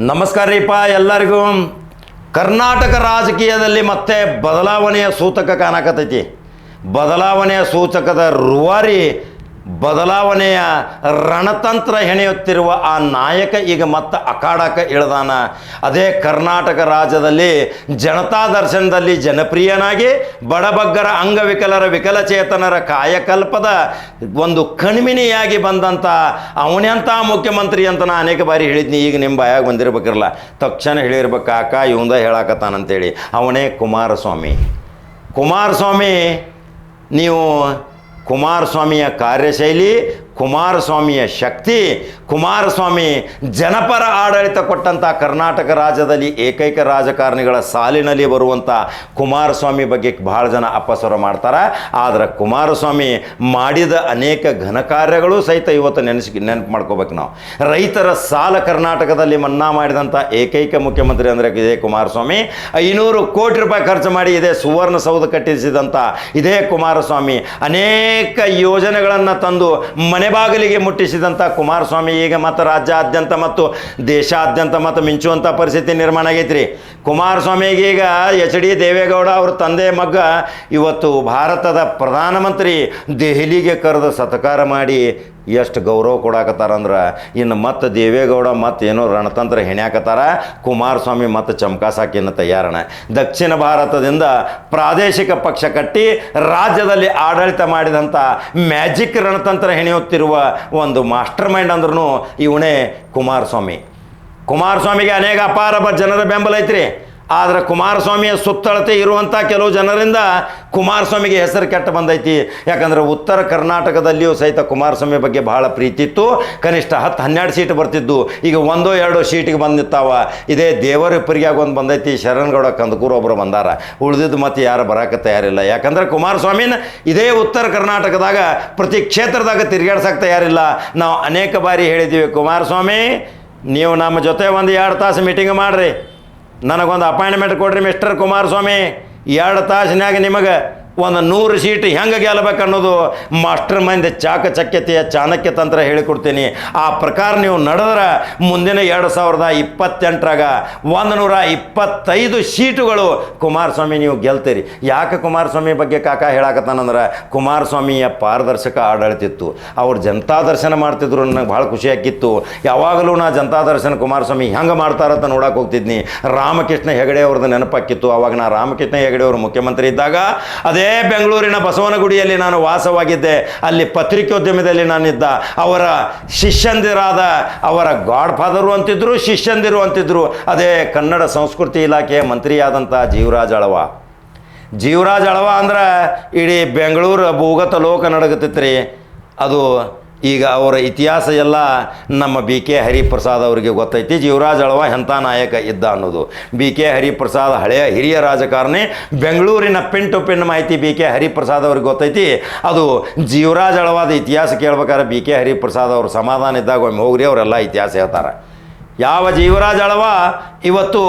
ನಮಸ್ಕಾರ ರೀಪ ಎಲ್ಲರಿಗೂ. ಕರ್ನಾಟಕ ರಾಜಕೀಯದಲ್ಲಿ ಮತ್ತೆ ಬದಲಾವಣೆಯ ಸೂಚಕ ಕಾಣಕತ್ತೈತಿ. ಬದಲಾವಣೆಯ ಸೂಚಕದ ರೂವಾರಿ ಬದಲಾವಣೆಯ ರಣತಂತ್ರ ಹೆಣೆಯುತ್ತಿರುವ ಆ ನಾಯಕ ಈಗ ಮತ್ತೆ ಅಖಾಡಕ್ಕೆ ಇಳಿದಾನ. ಅದೇ ಕರ್ನಾಟಕ ರಾಜ್ಯದಲ್ಲಿ ಜನತಾ ದರ್ಶನದಲ್ಲಿ ಜನಪ್ರಿಯನಾಗಿ ಬಡಬಗ್ಗರ ಅಂಗವಿಕಲರ ವಿಕಲಚೇತನರ ಕಾಯಕಲ್ಪದ ಒಂದು ಕಣ್ಮಿನಿಯಾಗಿ ಬಂದಂಥ ಅವನೆಂಥ ಮುಖ್ಯಮಂತ್ರಿ ಅಂತ ನಾನು ಅನೇಕ ಬಾರಿ ಹೇಳಿದ್ನಿ. ಈಗ ನಿಮ್ಮ ಬಾಯಾಗ ಬಂದಿರ್ಬೇಕಿರಲ್ಲ ತಕ್ಷಣ ಹೇಳಿರ್ಬೇಕು ಕಾಕ, ಇವಂದ ಹೇಳಾಕತ್ತಾನಂತೇಳಿ. ಅವನೇ ಕುಮಾರಸ್ವಾಮಿ. ಕುಮಾರಸ್ವಾಮಿ, ನೀವು ಕುಮಾರಸ್ವಾಮಿಯ ಕಾರ್ಯಶೈಲಿ ಕುಮಾರಸ್ವಾಮಿಯ ಶಕ್ತಿ, ಕುಮಾರಸ್ವಾಮಿ ಜನಪರ ಆಡಳಿತ ಕೊಟ್ಟಂಥ ಕರ್ನಾಟಕ ರಾಜ್ಯದಲ್ಲಿ ಏಕೈಕ ರಾಜಕಾರಣಿಗಳ ಸಾಲಿನಲ್ಲಿ ಬರುವಂಥ ಕುಮಾರಸ್ವಾಮಿ ಬಗ್ಗೆ ಭಾಳ ಜನ ಅಪಸ್ವರ ಮಾಡ್ತಾರೆ. ಆದರೆ ಕುಮಾರಸ್ವಾಮಿ ಮಾಡಿದ ಅನೇಕ ಘನ ಕಾರ್ಯಗಳು ಸಹಿತ ಇವತ್ತು ನೆನೆಸಿ, ನೆನಪು ಮಾಡ್ಕೋಬೇಕು ನಾವು. ರೈತರ ಸಾಲ ಕರ್ನಾಟಕದಲ್ಲಿ ಮನ್ನಾ ಮಾಡಿದಂಥ ಏಕೈಕ ಮುಖ್ಯಮಂತ್ರಿ ಅಂದರೆ ಇದೇ ಕುಮಾರಸ್ವಾಮಿ. ಐನೂರು ಕೋಟಿ ರೂಪಾಯಿ ಖರ್ಚು ಮಾಡಿ ಇದೇ ಸುವರ್ಣಸೌಧ ಕಟ್ಟಿಸಿದಂಥ ಇದೇ ಕುಮಾರಸ್ವಾಮಿ ಅನೇಕ ಯೋಜನೆಗಳನ್ನು ತಂದು ಮನೆ ಬಾಗಿಲಿಗೆ ಮುಟ್ಟಿಸಿದಂಥ ಕುಮಾರಸ್ವಾಮಿ ಈಗ ಮತ್ತು ರಾಜ್ಯಾದ್ಯಂತ ಮತ್ತು ದೇಶಾದ್ಯಂತ ಮತ್ತು ಮಿಂಚುವಂಥ ಪರಿಸ್ಥಿತಿ ನಿರ್ಮಾಣ ಆಗೈತ್ರಿ. ಕುಮಾರಸ್ವಾಮಿಗೆ ಈಗ ಎಚ್ ಡಿ ದೇವೇಗೌಡ ಅವ್ರ ತಂದೆ ಮಗ್ಗ ಇವತ್ತು ಭಾರತದ ಪ್ರಧಾನಮಂತ್ರಿ ದೆಹಲಿಗೆ ಕರೆದು ಸತ್ಕಾರ ಮಾಡಿ ಎಷ್ಟು ಗೌರವ ಕೊಡಾಕತ್ತಾರಂದ್ರೆ ಇನ್ನು ಮತ್ತೆ ದೇವೇಗೌಡ ಮತ್ತೆ ಏನೋ ರಣತಂತ್ರ ಹೆಣ್ಯಾಕತ್ತಾರ, ಕುಮಾರಸ್ವಾಮಿ ಮತ್ತೆ ಚಮಕಾಸಾಕಿನ ತಯಾರಣ. ದಕ್ಷಿಣ ಭಾರತದಿಂದ ಪ್ರಾದೇಶಿಕ ಪಕ್ಷ ಕಟ್ಟಿ ರಾಜ್ಯದಲ್ಲಿ ಆಡಳಿತ ಮಾಡಿದಂಥ ಮ್ಯಾಜಿಕ್ ರಣತಂತ್ರ ಹೆಣೆಯುತ್ತಿರುವ ಒಂದು ಮಾಸ್ಟರ್ ಮೈಂಡ್ ಅಂದ್ರೂ ಇವನೇ ಕುಮಾರಸ್ವಾಮಿ. ಕುಮಾರಸ್ವಾಮಿಗೆ ಅನೇಕ ಅಪಾರ ಜನರ ಬೆಂಬಲ ಐತ್ರಿ. ಆದರೆ ಕುಮಾರಸ್ವಾಮಿಯ ಸುತ್ತಳತೆ ಇರುವಂಥ ಕೆಲವು ಜನರಿಂದ ಕುಮಾರಸ್ವಾಮಿಗೆ ಹೆಸರು ಕೆಟ್ಟ ಬಂದೈತಿ. ಯಾಕಂದ್ರೆ ಉತ್ತರ ಕರ್ನಾಟಕದಲ್ಲಿಯೂ ಸಹಿತ ಕುಮಾರಸ್ವಾಮಿ ಬಗ್ಗೆ ಬಹಳ ಪ್ರೀತಿ ಇತ್ತು. ಕನಿಷ್ಠ ಹತ್ತು ಹನ್ನೆರಡು ಸೀಟ್ ಬರ್ತಿದ್ದು. ಈಗ ಒಂದೋ ಎರಡೋ ಸೀಟಿಗೆ ಬಂದಿತ್ತಾವ ಇದೇ ದೇವರ ಇಬ್ಬರಿಗಾಗ ಒಂದು ಬಂದೈತಿ. ಶರಣಗೌಡ ಕಂದಕೂರು ಒಬ್ಬರು ಬಂದಾರ. ಉಳಿದಿದ್ದು ಮತ್ತೆ ಯಾರು ಬರಕ್ಕೆ ತಯಾರಿಲ್ಲ. ಯಾಕಂದ್ರೆ ಕುಮಾರಸ್ವಾಮಿನ ಇದೇ ಉತ್ತರ ಕರ್ನಾಟಕದಾಗ ಪ್ರತಿ ಕ್ಷೇತ್ರದಾಗ ತಿರುಗಾಡ್ಸಕ್ಕೆ ತಯಾರಿಲ್ಲ. ನಾವು ಅನೇಕ ಬಾರಿ ಹೇಳಿದ್ದೀವಿ ಕುಮಾರಸ್ವಾಮಿ, ನೀವು ನಮ್ಮ ಜೊತೆ ಒಂದು ಎರಡು ತಾಸು ಮೀಟಿಂಗ್ ಮಾಡಿರಿ. ನನಗೊಂದು ಅಪಾಯಿಂಟ್ಮೆಂಟ್ ಕೊಡ್ರಿ ಮಿಸ್ಟರ್ ಕುಮಾರಸ್ವಾಮಿ. ಎರಡು ತಾಸಿನಾಗ ನಿಮಗೆ ಒಂದು ನೂರು ಸೀಟ್ ಹೆಂಗೆ ಗೆಲ್ಲಬೇಕು ಅನ್ನೋದು ಮಾಸ್ಟರ್ ಮೈಂಡ್ ಚಾಕಚಕ್ಯತೆಯ ಚಾಣಕ್ಯ ತಂತ್ರ ಹೇಳಿಕೊಡ್ತೀನಿ. ಆ ಪ್ರಕಾರ ನೀವು ನಡೆದ್ರೆ ಮುಂದಿನ ಎರಡು ಸಾವಿರದ ಇಪ್ಪತ್ತೆಂಟರಾಗ ಒಂದು ನೂರ ಇಪ್ಪತ್ತೈದು ಸೀಟುಗಳು ಕುಮಾರಸ್ವಾಮಿ ನೀವು ಗೆಲ್ತೀರಿ. ಯಾಕೆ ಕುಮಾರಸ್ವಾಮಿ ಬಗ್ಗೆ ಕಾಕ ಹೇಳಾಕತ್ತಾನಂದ್ರೆ ಕುಮಾರಸ್ವಾಮಿಯ ಪಾರದರ್ಶಕ ಆಡಳಿತಿತ್ತು. ಅವ್ರು ಜನತಾ ದರ್ಶನ ಮಾಡ್ತಿದ್ರು ನನಗೆ ಭಾಳ ಖುಷಿ ಆಕಿತ್ತು ಯಾವಾಗಲೂ ನಾ ಜನತಾ ದರ್ಶನ ಕುಮಾರಸ್ವಾಮಿ ಹೆಂಗೆ ಮಾಡ್ತಾರಂತ ನೋಡಕ್ಕೆ ಹೋಗ್ತಿದ್ನಿ. ರಾಮಕೃಷ್ಣ ಹೆಗಡೆ ಅವ್ರದ್ದು ನೆನಪಾಕಿತ್ತು ಅವಾಗ ನಾ ರಾಮಕೃಷ್ಣ ಹೆಗಡೆ ಅವರು ಮುಖ್ಯಮಂತ್ರಿ ಇದ್ದಾಗ ಅದೇ ಬೆಂಗಳೂರಿನ ಬಸವನಗುಡಿಯಲ್ಲಿ ನಾನು ವಾಸವಾಗಿದ್ದೆ. ಅಲ್ಲಿ ಪತ್ರಿಕೋದ್ಯಮದಲ್ಲಿ ನಾನಿದ್ದ. ಅವರ ಶಿಷ್ಯಂದಿರಾದ ಅವರ ಗಾಡ್ ಫಾದರು ಅಂತಿದ್ರು, ಶಿಷ್ಯಂದಿರು ಅಂತಿದ್ರು. ಅದೇ ಕನ್ನಡ ಸಂಸ್ಕೃತಿ ಇಲಾಖೆಯ ಮಂತ್ರಿಯಾದಂಥ ಜೀವರಾಜ್ ಅಳವ. ಜೀವರಾಜ್ ಅಳವ ಅಂದ್ರೆ ಇಡೀ ಬೆಂಗಳೂರು ಭೂಗತ ಲೋಕ ನಡಗತ್ತಿತ್ತು ರೀ ಅದು ಈಗ ಅವರ ಇತಿಹಾಸ ಎಲ್ಲ ನಮ್ಮ ಬಿ ಕೆ ಹರಿಪ್ರಸಾದ್ ಅವರಿಗೆ ಗೊತ್ತೈತಿ. ಜೀವರಾಜ್ ಅಳವ ಎಂಥ ನಾಯಕ ಇದ್ದ ಅನ್ನೋದು. ಬಿ ಕೆ ಹರಿಪ್ರಸಾದ್ ಹಳೆಯ ಹಿರಿಯ ರಾಜಕಾರಣಿ. ಬೆಂಗಳೂರಿನ ಪಿನ್ ಟು ಪಿನ್ ಮಾಹಿತಿ ಬಿ ಕೆ ಹರಿಪ್ರಸಾದ್ ಅವ್ರಿಗೆ ಗೊತ್ತೈತಿ. ಅದು ಜೀವರಾಜ್ ಅಳವಾದ ಇತಿಹಾಸ ಕೇಳ್ಬೇಕಾದ್ರೆ ಬಿ ಕೆ ಹರಿಪ್ರಸಾದ್ ಅವರು ಸಮಾಧಾನ ಇದ್ದಾಗ ಒಮ್ಮೆ ಹೋಗ್ರಿ, ಅವರೆಲ್ಲ ಇತಿಹಾಸ ಹೇಳ್ತಾರೆ. ಯಾವ ಜೀವರಾಜ್ ಅಳವ? ಇವತ್ತು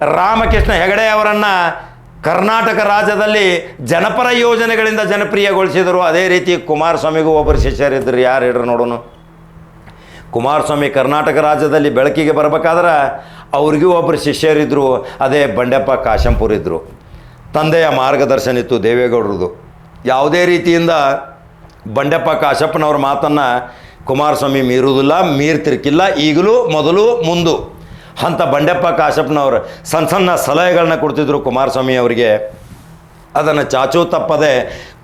ರಾಮಕೃಷ್ಣ ಹೆಗಡೆ ಅವರನ್ನು ಕರ್ನಾಟಕ ರಾಜ್ಯದಲ್ಲಿ ಜನಪರ ಯೋಜನೆಗಳಿಂದ ಜನಪ್ರಿಯಗೊಳಿಸಿದರು ಅದೇ ರೀತಿ ಕುಮಾರಸ್ವಾಮಿಗೂ ಒಬ್ಬರು ಶಿಷ್ಯರಿದ್ದರು ಯಾರು ಹೇಳ್ರಿ ನೋಡೋಣ? ಕುಮಾರಸ್ವಾಮಿ ಕರ್ನಾಟಕ ರಾಜ್ಯದಲ್ಲಿ ಬೆಳಕಿಗೆ ಬರಬೇಕಾದ್ರೆ ಅವ್ರಿಗೂ ಒಬ್ಬರು ಶಿಷ್ಯರಿದ್ದರು ಅದೇ ಬಂಡೆಪ್ಪ ಕಾಶಂಪುರ್ ಇದ್ದರು ತಂದೆಯ ಮಾರ್ಗದರ್ಶನ ಇತ್ತು ದೇವೇಗೌಡರದು ಯಾವುದೇ ರೀತಿಯಿಂದ ಬಂಡೆಪ್ಪ ಕಾಶಪ್ಪನವ್ರ ಮಾತನ್ನು ಕುಮಾರಸ್ವಾಮಿ ಮೀರುವುದಿಲ್ಲ, ಮೀರ್ತಿರ್ಕಿಲ್ಲ, ಈಗಲೂ ಮೊದಲು ಮುಂದು. ಅಂತ ಬಂಡೆಪ್ಪ ಕಾಶಪ್ಪನವರು ಸಣ್ಣ ಸಣ್ಣ ಸಲಹೆಗಳನ್ನ ಕೊಡ್ತಿದ್ರು ಕುಮಾರಸ್ವಾಮಿ ಅವರಿಗೆ. ಅದನ್ನು ಚಾಚೂ ತಪ್ಪದೆ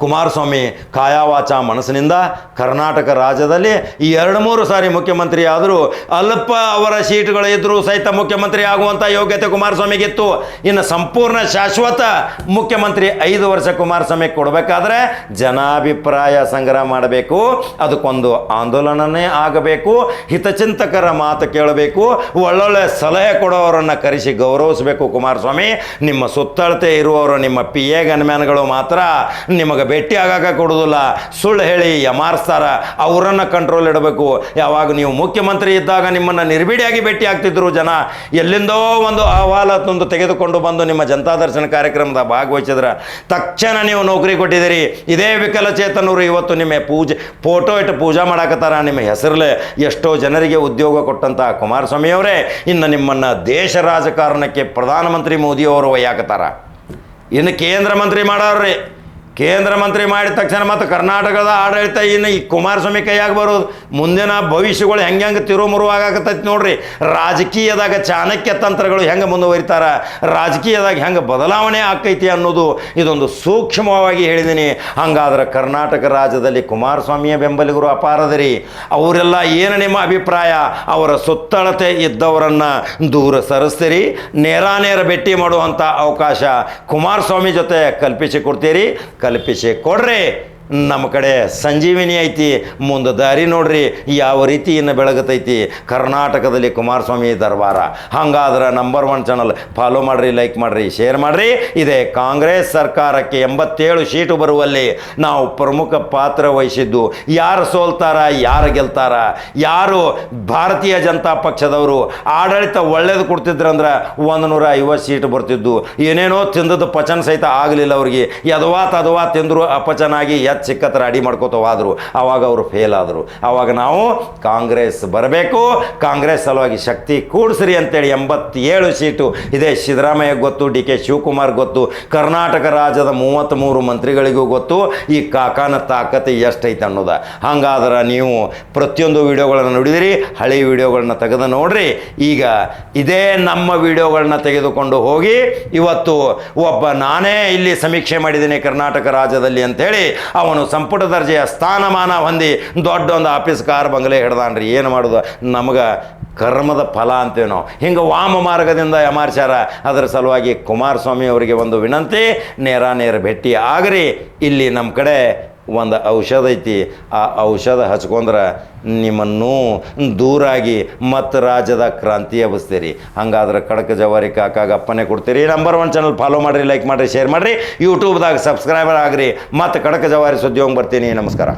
ಕುಮಾರಸ್ವಾಮಿ ಕಾಯಾವಾಚ ಮನಸ್ಸಿನಿಂದ ಕರ್ನಾಟಕ ರಾಜ್ಯದಲ್ಲಿ ಈ ಎರಡು ಮೂರು ಸಾರಿ ಮುಖ್ಯಮಂತ್ರಿ ಆದರೂ ಅಲ್ಪ ಅವರ ಸೀಟುಗಳು ಇದ್ದರೂ ಸಹಿತ ಮುಖ್ಯಮಂತ್ರಿ ಆಗುವಂಥ ಯೋಗ್ಯತೆ ಕುಮಾರಸ್ವಾಮಿಗಿತ್ತು. ಇನ್ನು ಸಂಪೂರ್ಣ ಶಾಶ್ವತ ಮುಖ್ಯಮಂತ್ರಿ ಐದು ವರ್ಷ ಕುಮಾರಸ್ವಾಮಿ ಕೊಡಬೇಕಾದ್ರೆ ಜನಾಭಿಪ್ರಾಯ ಸಂಗ್ರಹ ಮಾಡಬೇಕು. ಅದಕ್ಕೊಂದು ಆಂದೋಲನನೇ ಆಗಬೇಕು. ಹಿತಚಿಂತಕರ ಮಾತು ಕೇಳಬೇಕು. ಒಳ್ಳೊಳ್ಳೆ ಸಲಹೆ ಕೊಡೋರನ್ನು ಕರೆಸಿ ಗೌರವಿಸಬೇಕು ಕುಮಾರಸ್ವಾಮಿ. ನಿಮ್ಮ ಸುತ್ತಳತೆ ಇರುವವರು, ನಿಮ್ಮ ಪಿ ಎ ಗನ್ಮ್ಯಾನ್ಗಳು ಮಾತ್ರ ನಿಮಗೆ ಭೇಟಿ ಆಗಾಕ ಕೊಡೋದಿಲ್ಲ. ಸುಳ್ಳು ಹೇಳಿ ಯಮಾರಿಸ್ತಾರ ಅವರನ್ನು ಕಂಟ್ರೋಲ್ ಇಡಬೇಕು. ಯಾವಾಗ ನೀವು ಮುಖ್ಯಮಂತ್ರಿ ಇದ್ದಾಗ ನಿಮ್ಮನ್ನು ನಿರ್ಬಿಡಿಯಾಗಿ ಭೇಟಿ ಆಗ್ತಿದ್ರು ಜನ. ಎಲ್ಲಿಂದೋ ಒಂದು ಅಹವಾಲ ತಂದು ತೆಗೆದುಕೊಂಡು ಬಂದು ನಿಮ್ಮ ಜನತಾ ದರ್ಶನ ಕಾರ್ಯಕ್ರಮದ ಭಾಗವಹಿಸಿದ್ರೆ. ತಕ್ಷಣ ನೀವು ನೌಕರಿ ಕೊಟ್ಟಿದ್ದೀರಿ. ಇದೇ ವಿಕಲಚೇತನರು ಇವತ್ತು ನಿಮ್ಮ ಪೂಜೆ, ಫೋಟೋ ಇಟ್ಟು ಪೂಜಾ ಮಾಡಾಕತ್ತಾರ. ನಿಮ್ಮ ಹೆಸರಲ್ಲೇ ಎಷ್ಟೋ ಜನರಿಗೆ ಉದ್ಯೋಗ ಕೊಟ್ಟಂಥ ಕುಮಾರಸ್ವಾಮಿಯವರೇ ಇನ್ನು ನಿಮ್ಮನ್ನು ದೇಶ ರಾಜಕಾರಣಕ್ಕೆ ಪ್ರಧಾನಮಂತ್ರಿ ಮೋದಿಯವರು ಒಯ್ಯಾಕತ್ತಾರ. ಇನ್ನು ಕೇಂದ್ರ ಮಂತ್ರಿ ಮಾಡವ್ರಿ ಕೇಂದ್ರ ಮಂತ್ರಿ ಮಾಡಿದ ತಕ್ಷಣ ಮತ್ತು ಕರ್ನಾಟಕದ ಆಡಳಿತ ಇನ್ನು ಈ ಕುಮಾರಸ್ವಾಮಿ ಕೈಯಾಗಿ ಬರೋದು. ಮುಂದಿನ ಭವಿಷ್ಯಗಳು ಹೆಂಗೆ ಹೆಂಗೆ ತಿರುಮುರು ಆಗಾಕತ್ತೈತಿ ನೋಡ್ರಿ. ರಾಜಕೀಯದಾಗ ಚಾಣಕ್ಯ ತಂತ್ರಗಳು ಹೆಂಗೆ ಮುಂದುವರಿತಾರ. ರಾಜಕೀಯದಾಗ ಹೆಂಗೆ ಬದಲಾವಣೆ ಆಕೈತಿ ಅನ್ನೋದು ಇದೊಂದು ಸೂಕ್ಷ್ಮವಾಗಿ ಹೇಳಿದ್ದೀನಿ ಹಂಗಾದ್ರೆ ಕರ್ನಾಟಕ ರಾಜ್ಯದಲ್ಲಿ ಕುಮಾರಸ್ವಾಮಿಯ ಬೆಂಬಲಿಗರು ಅಪಾರದರಿ. ಅವರೆಲ್ಲ ಏನು ನಿಮ್ಮ ಅಭಿಪ್ರಾಯ? ಅವರ ಸುತ್ತಳತೆ ಇದ್ದವರನ್ನು ದೂರ ಸರಿಸ್ತೀರಿ. ನೇರಾನೇರ ಭೇಟಿ ಮಾಡುವಂಥ ಅವಕಾಶ ಕುಮಾರಸ್ವಾಮಿ ಜೊತೆ ಕಲ್ಪಿಸಿ ಕೊಡ್ತೀರಿ. ಕಲ್ಪಿಸಿ ಕೊಡ್ರಿ ನಮ್ಮ ಕಡೆ ಸಂಜೀವಿನಿ ಐತಿ. ಮುಂದೆ ದಾರಿ ನೋಡ್ರಿ, ಯಾವ ರೀತಿ ಇನ್ನು ಬೆಳಗತೈತಿ. ಕರ್ನಾಟಕದಲ್ಲಿ ಕುಮಾರಸ್ವಾಮಿ ದರ್ಬಾರ. ಹಂಗಾದ್ರೆ ನಂಬರ್ ಒನ್ ಚಾನಲ್ ಫಾಲೋ ಮಾಡಿರಿ ಲೈಕ್ ಮಾಡಿರಿ ಶೇರ್ ಮಾಡಿರಿ. ಇದೇ ಕಾಂಗ್ರೆಸ್ ಸರ್ಕಾರಕ್ಕೆ ಎಂಬತ್ತೇಳು ಸೀಟು ಬರುವಲ್ಲಿ ನಾವು ಪ್ರಮುಖ ಪಾತ್ರ ವಹಿಸಿದ್ದು. ಯಾರು ಸೋಲ್ತಾರ, ಯಾರು ಗೆಲ್ತಾರ? ಯಾರು ಭಾರತೀಯ ಜನತಾ ಪಕ್ಷದವರು ಆಡಳಿತ ಒಳ್ಳೇದು ಕೊಡ್ತಿದ್ರಂದ್ರೆ ಒಂದು ನೂರ ಐವತ್ತು ಸೀಟು ಬರ್ತಿದ್ದು. ಏನೇನೋ ತಿಂದದ್ದು ಪಚನ ಸಹಿತ ಆಗಲಿಲ್ಲ ಅವ್ರಿಗೆ. ಯದವಾ ತದವಾ ತಿಂದರು ಅಪಚನಾಗಿ ಎತ್ ಸಿಕ್ಕತ್ರ ಅಡಿ ಮಾಡ್ಕೋತ ಆದರು ಆವಾಗ ಅವರು ಫೇಲ್ ಆದರು. ಆವಾಗ ನಾವು ಕಾಂಗ್ರೆಸ್ ಬರಬೇಕು, ಕಾಂಗ್ರೆಸ್ ಸಲುವಾಗಿ ಶಕ್ತಿ ಕೂಡಿಸ್ರಿ ಅಂತೇಳಿ ಎಂಬತ್ತೇಳು ಸೀಟು. ಇದೇ ಸಿದ್ದರಾಮಯ್ಯ ಗೊತ್ತು, ಡಿ ಕೆ ಶಿವಕುಮಾರ್ ಗೊತ್ತು, ಕರ್ನಾಟಕ ರಾಜ್ಯದ ಮೂವತ್ತ್ಮೂರು ಮಂತ್ರಿಗಳಿಗೂ ಗೊತ್ತು, ಈ ಕಾಕಾನ ತಾಕತ್ತು ಎಷ್ಟೈತೆ ಅನ್ನೋದ. ಹಂಗಾದ್ರೆ ನೀವು ಪ್ರತಿಯೊಂದು ವಿಡಿಯೋಗಳನ್ನು ನೋಡಿದಿರಿ, ಹಳೆ ವಿಡಿಯೋಗಳನ್ನ ತೆಗೆದು ನೋಡ್ರಿ. ಈಗ ಇದೇ ನಮ್ಮ ವಿಡಿಯೋಗಳನ್ನ ತೆಗೆದುಕೊಂಡು ಹೋಗಿ, ಇವತ್ತು ಒಬ್ಬ ನಾನೇ ಇಲ್ಲಿ ಸಮೀಕ್ಷೆ ಮಾಡಿದ್ದೀನಿ ಕರ್ನಾಟಕ ರಾಜ್ಯದಲ್ಲಿ ಅಂತೇಳಿ ಅವನು ಸಂಪುಟ ದರ್ಜೆಯ ಸ್ಥಾನಮಾನ ಹೊಂದಿ ದೊಡ್ಡ ಒಂದು ಆಫೀಸ್ ಕಾರ್ ಬಂಗಲೆ ಹಿಡ್ದಾನ್ರಿ. ಏನು ಮಾಡೋದು? ನಮಗೆ ಕರ್ಮದ ಫಲ ಅಂತೇವೆ ನಾವು. ಹಿಂಗೆ ವಾಮ ಮಾರ್ಗದಿಂದ ಯಮಾರ್ಚಾರ ಅದರ ಸಲುವಾಗಿ ಕುಮಾರಸ್ವಾಮಿ ಅವರಿಗೆ ಒಂದು ವಿನಂತಿ, ನೇರ ನೇರ ಭೇಟಿ ಆಗ್ರಿ. ಇಲ್ಲಿ ನಮ್ಮ ಕಡೆ ಒಂದು ಔಷಧ ಐತಿ. ಆ ಔಷಧ ಹಚ್ಕೊಂಡ್ರೆ ನಿಮ್ಮನ್ನು ದೂರಾಗಿ ಮತ್ತು ರಾಜ್ಯದ ಕ್ರಾಂತಿ ಎಬ್ಬಿಸ್ತೀರಿ. ಹಂಗಾದ್ರೆ ಕಡಕ ಜವಾರಿ ಕಾಕಾಗ ಅಪ್ಪನೆ ಕೊಡ್ತೀರಿ. ನಂಬರ್ ಒನ್ ಚಾನಲ್ ಫಾಲೋ ಮಾಡಿರಿ ಲೈಕ್ ಮಾಡಿರಿ ಶೇರ್ ಮಾಡಿರಿ. ಯೂಟ್ಯೂಬ್ದಾಗ ಸಬ್ಸ್ಕ್ರೈಬರ್ ಆಗ್ರಿ. ಮತ್ತು ಕಡಕ ಜವಾರಿ ಸುದ್ದಿ ಹೋಗಿ ಬರ್ತೀನಿ. ನಮಸ್ಕಾರ.